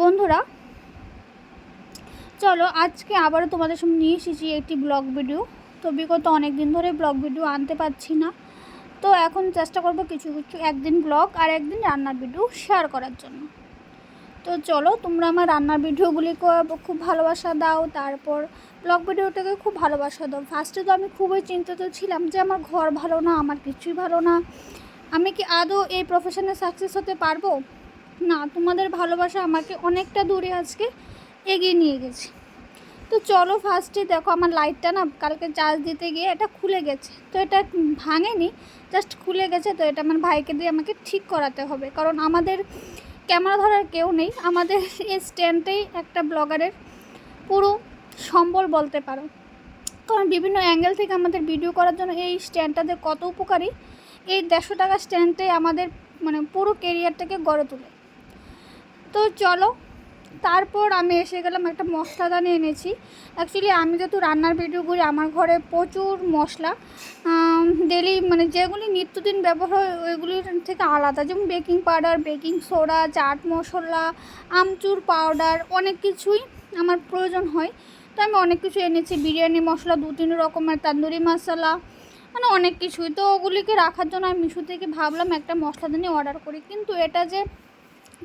বন্ধুরা, চলো আজকে আবারও তোমাদের সামনে নিয়ে এসেছি একটি ব্লগ ভিডিও। তো বিগত অনেক দিন ধরে ব্লগ ভিডিও আনতে পারছি না। তো এখন চেষ্টা করব কিছু কিছু একদিন ব্লগ আর একদিন রান্নার ভিডিও শেয়ার করার জন্য। তো চলো তোমরা আমার রান্নার ভিডিওগুলিকে খুব ভালোবাসা দাও, তারপর ব্লগ ভিডিওটাকে খুব ভালোবাসা দাও। ফার্স্টে তো আমি খুবই চিন্তিত ছিলাম যে আমার ঘর ভালো না, আমার কিছুই ভালো না। আমি কি আদৌ এই প্রফেশনে সাকসেস হতে পারব? না, তোমাদের ভালোবাসা আমাকে অনেকটা দূরে আজকে এগিয়ে নিয়ে গেছে। তো চলো ফার্স্টে দেখো আমার লাইটটা না কালকে চার্জ দিতে গিয়ে এটা খুলে গেছে। তো এটা ভাঙেনি জাস্ট খুলে গেছে, তো এটা আমার ভাইকে দিয়ে আমাকে ঠিক করাতে হবে। কারণ আমাদের ক্যামেরা ধরার কেউ নেই, আমাদের এই স্ট্যান্ডটাই একটা ব্লগারের পুরো সম্বল বলতে পারো। কারণ বিভিন্ন অ্যাঙ্গেল থেকে আমাদের ভিডিও করার জন্য এই স্ট্যান্ডটাতে কত উপকারী, এই দেড়শো টাকা স্ট্যান্ডটাই আমাদের মানে পুরো কেরিয়ারটাকে গড়ে তোলে। তো চলো, তারপর আমি এসে গেলাম একটা মশলাদানি এনেছি। অ্যাকচুয়ালি আমি যেহেতু রান্নার ভিডিও করি, আমার ঘরে প্রচুর মশলা। ডেলি মানে যেগুলি নিত্যদিন ব্যবহার হয়, ওইগুলির থেকে আলাদা। যেমন baking powder baking soda chaat masala, amchur powder অনেক কিছুই আমার প্রয়োজন হয়। তো আমি অনেক কিছু এনেছি, বিরিয়ানি মশলা, দু তিন রকমের তান্দুরি মশলা মানে অনেক কিছুই। তো ওগুলিকে রাখার জন্য আমি মিশো থেকে ভাবলাম একটা মশলাদানি অর্ডার করি। কিন্তু এটা যে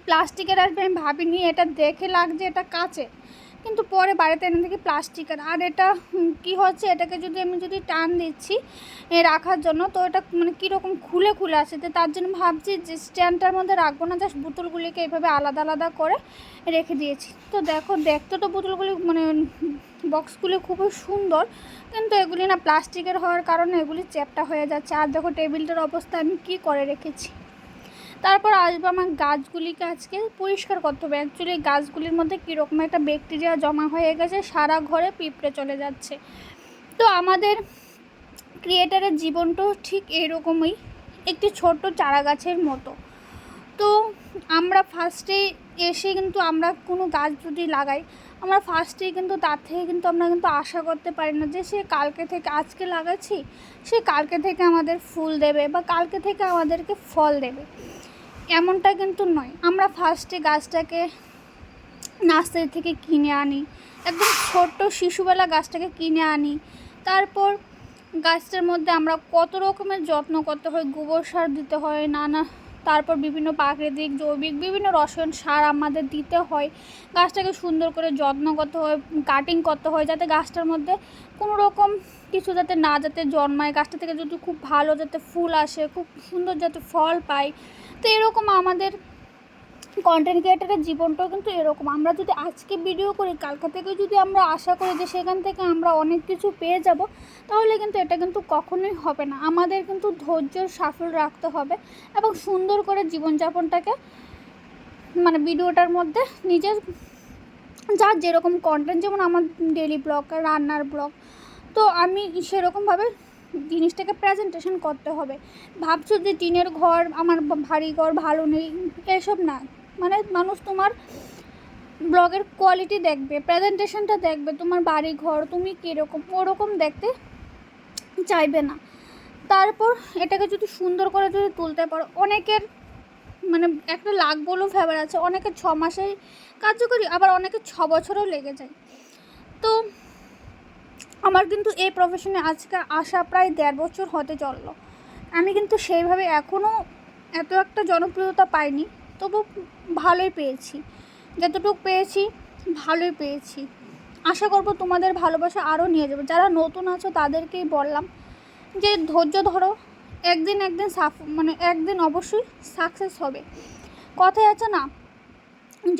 প্লাস্টিকের আসবে, আমি ভাবিনি এটা দেখে লাগছে এটা কাচে। কিন্তু পরে বাড়িতে এনে দেখি প্লাস্টিকের। আর এটা কি হচ্ছে, এটাকে যদি আমি যদি টান দিচ্ছি রাখার জন্য, তো এটা মানে কীরকম খুলে খুলে আসে? তো তার জন্য ভাবছি যে স্ট্যান্ডটার মধ্যে রাখব না, জাস্ট বোতলগুলিকে এইভাবে আলাদা আলাদা করে রেখে দিয়েছি। তো দেখো, দেখতে তো বোতলগুলি মানে বক্সগুলি খুবই সুন্দর, কিন্তু এগুলি না প্লাস্টিকের হওয়ার কারণে এগুলি চ্যাপটা হয়ে যাচ্ছে। আর দেখো, টেবিলটার অবস্থা আমি কী করে রেখেছি? তারপর আসব আমার গাছগুলিকে আজকে পরিষ্কার করতে হবে। অ্যাকচুয়ালি গাছগুলির মধ্যে কীরকম একটা ব্যাকটেরিয়া জমা হয়ে গেছে, সারা ঘরে পিঁপড়ে চলে যাচ্ছে। তো আমাদের ক্রিয়েটারের জীবনটাও ঠিক এরকমই, একটি ছোট্ট চারা গাছের মতো। তো আমরা ফার্স্টে এসে কিন্তু আমরা কোনো গাছ যদি লাগাই, আমরা ফার্স্টে কিন্তু তার থেকে কিন্তু আমরা কিন্তু আশা করতে পারি না যে সে কালকে থেকে, আজকে লাগাচ্ছি, সে কালকে থেকে আমাদের ফুল দেবে বা কালকে থেকে আমাদেরকে ফল দেবে। এমনটা কিন্তু নয়। আমরা ফার্স্টে গাছটাকে নার্সারি থেকে কিনে আনি, একদম ছোট্ট শিশুবেলা গাছটাকে কিনে আনি, তারপর গাছটার মধ্যে আমরা কত রকমের যত্ন করতে হয়, গোবর সার দিতে হয়, নানা তারপর বিভিন্ন প্রাকৃতিক, জৈবিক, বিভিন্ন রসায়ন সার আমাদের দিতে হয়। গাছটাকে সুন্দর করে যত্ন করতে হয় কাটিং করতে হয় যাতে গাছটার মধ্যে কোনো রকম কিছু যাতে না যাতে জন্মায়। গাছটা থেকে যদি খুব ভালো যাতে ফুল আসে, খুব সুন্দর যাতে ফল পায়। তো এরকম আমাদের কন্টেন্ট ক্রিয়েটারের জীবনটাও কিন্তু এরকম। আমরা যদি আজকে ভিডিও করি, কালকা থেকে যদি আমরা আশা করি যে সেখান থেকে আমরা অনেক কিছু পেয়ে যাব, তাহলে কিন্তু এটা কিন্তু কখনোই হবে না। আমাদের কিন্তু ধৈর্য, সাফল্য রাখতে হবে এবং সুন্দর করে জীবনযাপনটাকে মানে ভিডিওটার মধ্যে নিজের যার যেরকম কন্টেন্ট যেমন আমার ডেলি ব্লগ রান্নার ব্লগ তো আমি সেরকমভাবে জিনিসটাকে প্রেজেন্টেশন করতে হবে। ভাবছ যে টিনের ঘর, আমার ভারী ঘর, ভালো নেই, এসব না। মানে মানুষ তোমার ব্লগের কোয়ালিটি দেখবে প্রেজেন্টেশনটা দেখবে, তোমার বাড়ি ঘর তুমি কীরকম, ওরকম দেখতে চাইবে না। তারপর এটাকে যদি সুন্দর করে যদি তুলতে পারো, অনেকের মানে একটা লাখ বলেও ফেভার আছে অনেকের ছ মাসেই কার্যকরী, আবার অনেকে ছ বছরও লেগে যায়। তো আমার কিন্তু এই প্রফেশনে আজকে আসা প্রায় দেড় বছর হতে চলল। আমি কিন্তু সেইভাবে এখনও এত একটা জনপ্রিয়তা পাইনি। তবু ভালোই পেয়েছি। যতটুকু পেয়েছি, ভালোই পেয়েছি। আশা করব তোমাদের ভালোবাসা আরও নিয়ে যাব। যারা নতুন আছো, তাদেরকেই বললাম যে ধৈর্য ধরো। একদিন একদিন সাফ মানে একদিন অবশ্যই সাকসেস হবে। কথায় আছে না,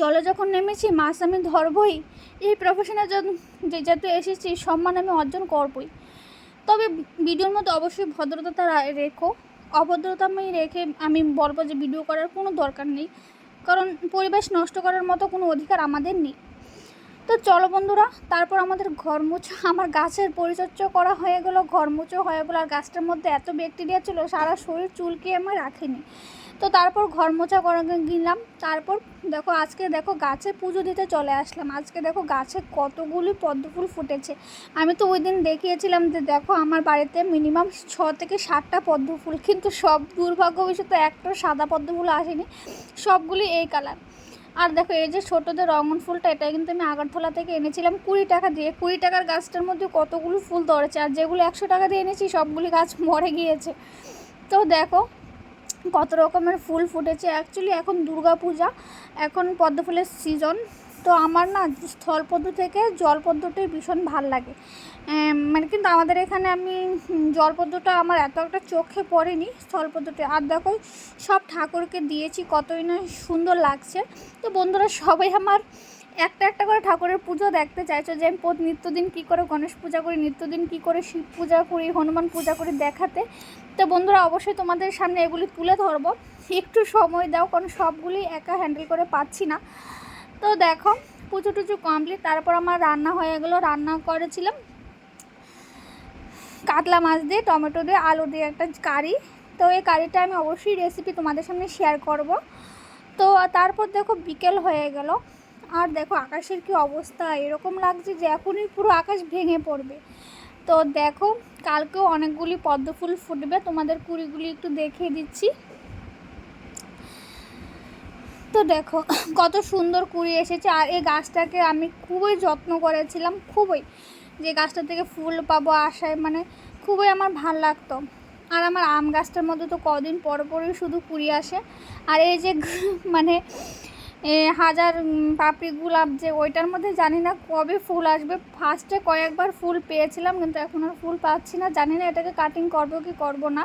জলে যখন নেমেছি, মাছ আমি ধরবই। এই প্রফেশনে যে যেহেতু এসেছি, সম্মান আমি অর্জন করবই। তবে ভিডিওর মধ্যে অবশ্যই ভদ্রতা রেখো। অভদ্রতা আমি রেখে আমি বলব যে ভিডিও করার কোনো দরকার নেই। কারণ পরিবেশ নষ্ট করার মতো কোনো অধিকার আমাদের নেই। তো চলো বন্ধুরা, তারপর আমাদের ঘর মোছা আমার গাছের পরিচর্যা করা হয়ে গেলো ঘর হয়ে গেলো। আর গাছটার মধ্যে এত ব্যাকটেরিয়া ছিল, সারা শরীর চুলকে আমার রাখিনি। তো তারপর ঘর মোছা করা গেলাম। তারপর দেখো আজকে দেখো গাছে পুজো দিতে চলে আসলাম। আজকে দেখো গাছে কতগুলি পদ্ম ফুল ফুটেছে। আমি তো ওই দিন দেখিয়েছিলাম যে দেখো আমার বাড়িতে মিনিমাম ছ থেকে সাতটা পদ্ম ফুল কিন্তু সব দুর্ভাগ্যবশত একটা সাদা পদ্ম ফুল আসেনি। সবগুলি এই কালার। আর দেখো এই যে ছোটোদের রঙন ফুলটা, এটা কিন্তু আমি আগরতলা থেকে এনেছিলাম কুড়ি টাকা দিয়ে। কুড়ি টাকার গাছটার মধ্যে কতগুলো ফুল ধরেছে? আর যেগুলো একশো টাকা দিয়ে এনেছি, সবগুলি গাছ মরে গিয়েছে। তো দেখো কত রকমের ফুল ফুটেছে। অ্যাকচুয়ালি এখন দুর্গা পূজা এখন পদ্ম ফুলের সিজন তো আমার না স্থলপদ্ম থেকে জলপদ্মটাই ভীষণ ভালো লাগে। মানে কিন্তু আমাদের এখানে আমি জলপদ্মটা আমার এত একটা চোখে পড়েনি স্থলপদ্মটা। আর দেখো, সব ঠাকুরকে দিয়েছি, কতই না সুন্দর লাগছে। তো বন্ধুরা, সবাই আমার একটা একটা করে ঠাকুরের পুজো দেখতে চাইছো যে আমি নিত্যদিন কী করে গণেশ পূজা করি, নিত্যদিন কী করে শিব পূজা করি, হনুমান পূজা করি দেখাতে? তো বন্ধুরা, অবশ্যই তোমাদের সামনে এগুলি তুলে ধরবো। একটু সময় দাও, কারণ সবগুলি একা হ্যান্ডেল করে পাচ্ছি না। তো দেখো, পুজো টুজো কমপ্লিট তারপর আমার রান্না হয়ে গেলো রান্না করেছিলাম। কাতলা মাছ দিয়ে, টমেটো দিয়ে, আলু দিয়ে একটা কারি। তো এই কারিটা আমি অবশ্যই রেসিপি তোমাদের সামনে শেয়ার করব। তো তারপর দেখো, বিকেল হয়ে গেল। আর দেখো আকাশের কি অবস্থা? এরকম লাগছে যে এখনই পুরো আকাশ ভেঙে পড়বে। তো দেখো, কালকেও অনেকগুলি পদ্ম ফুল ফুটবে। তোমাদের কুড়িগুলি একটু দেখিয়ে দিচ্ছি। তো দেখো, কত সুন্দর কুড়ি এসেছে। আর এই গাছটাকে আমি খুবই যত্ন করেছিলাম, খুবই। যে গাছটা থেকে ফুল পাবো আশায় মানে খুবই আমার ভালো লাগতো। আর আমার আম গাছটার মধ্যে তো কদিন পর পরই শুধু কুড়ি আসে। আর এই যে মানে হাজার পাপড়ি গোলাপ যে, ওইটার মধ্যে জানি না কবে ফুল আসবে। ফার্স্টে কয়েকবার ফুল পেয়েছিলাম, কিন্তু এখন আর ফুল পাচ্ছি না। জানি না এটাকে কাটিং করব কি করব না।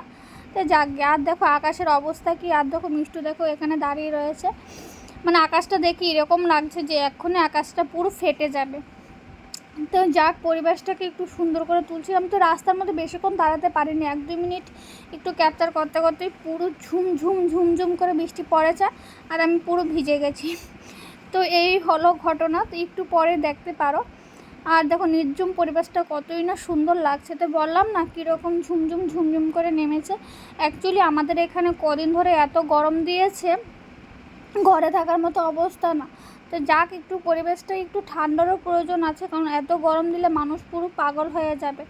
তো যাক, আর দেখো আকাশের অবস্থা কি, আর দেখো মিষ্টু দেখো এখানে দাঁড়িয়ে রয়েছে। মানে আকাশটা দেখি এরকম লাগছে যে, এক্ষুনি আকাশটা পুরো ফেটে যাবে। তো যাক, পরিবেশটাকে একটু সুন্দর করে তুলছিলাম তো রাস্তার মধ্যে বেশিক্ষণ দাঁড়াতে পারিনি। এক দুই মিনিট একটু ক্যাপচার করতে করতেই পুরো ঝুম ঝুম ঝুমঝুম করে বৃষ্টি পড়েছে আর আমি পুরো ভিজে গেছি। তো এই হলো ঘটনা, তো একটু পরে দেখতে পারো। আর দেখো নির্জুম পরিবেশটা কতই না সুন্দর লাগছে। তো বললাম না, কীরকম ঝুমঝুম ঝুমঝুম করে নেমেছে। অ্যাকচুয়ালি আমাদের এখানে কদিন ধরে এত গরম দিয়েছে, ঘরে থাকার মতো অবস্থা না। তো যাক, একটু পরিবেশটা একটু ঠান্ডারও প্রয়োজন আছে, কারণ এত গরম দিলে মানুষ পুরো পাগল হয়ে যাবে।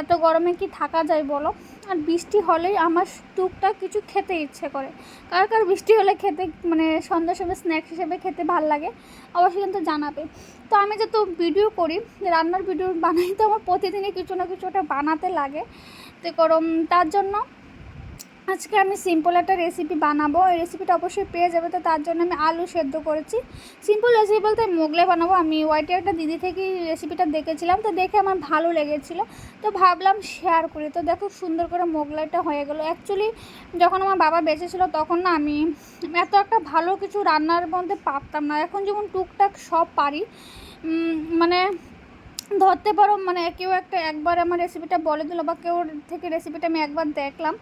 এত গরমে কি থাকা যায় বলো? আর বৃষ্টি হলেই আমার টুকটাক কিছু খেতে ইচ্ছে করে। কার কার বৃষ্টি হলে খেতে মানে সন্ধ্যার সময় স্ন্যাক্স হিসেবে খেতে ভালো লাগে, অবশ্যই কিন্তু জানাবে। তো আমি যেহেতু ভিডিও করি, রান্নার ভিডিও বানাই তো আমার প্রতিদিনই কিছু না কিছু ওটা বানাতে লাগে। তো গরম, তার জন্য আজকে আমি সিম্পল একটা রেসিপি বানাবো। এই রেসিপিটা অবশ্যই পেয়ে যাবে, তো তার জন্য আমি আলু সেদ্ধ করেছি। সিম্পল রেসিপি বলতে মোগলে বানাবো। আমি ওয়াইটে একটা দিদি থেকে রেসিপিটা দেখেছিলাম, তো দেখে আমার ভালো লেগেছিলো। তো ভাবলাম শেয়ার করি। তো দেখো সুন্দর করে মোগলাইটা হয়ে গেলো। অ্যাকচুয়ালি যখন আমার বাবা বেঁচে ছিল তখন না আমি এত একটা ভালো কিছু রান্নার মধ্যে পারতাম না। এখন যেমন টুকটাক সব পারি। মানে ধরতে পারো মানে কেউ একটা একবার আমার রেসিপিটা বলে দিল বা কেউ থেকে রেসিপিটা আমি একবার দেখলাম।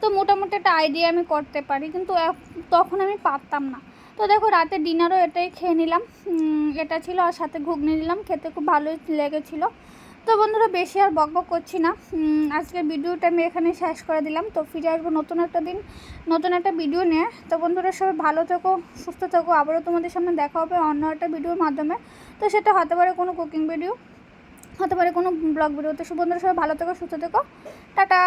তো মোটামুটি একটা আইডিয়া আমি করতে পারি, কিন্তু তখন আমি পারতাম না। তো দেখো রাতে ডিনারও এটাই খেয়ে নিলাম। এটা ছিল আর সাথে ঘুগনি নিলাম খেতে খুব ভালোই লেগেছিলো। তো বন্ধুরা, বেশি আর বক করছি না। আজকের ভিডিওটা আমি এখানে শেষ করে দিলাম। তো ফিরে আসব নতুন একটা দিন, নতুন একটা ভিডিও নিয়ে। তো বন্ধুরা, সবাই ভালো থেকো, সুস্থ থেকো। আবারও তোমাদের সামনে দেখা হবে অন্য একটা ভিডিওর মাধ্যমে। তো সেটা হতে পারে কোনো কুকিং ভিডিও হতে পারে কোনো ব্লগ ভিডিও তো বন্ধুরা, সবাই ভালো থেকো, সুস্থ থেকো। টাটা!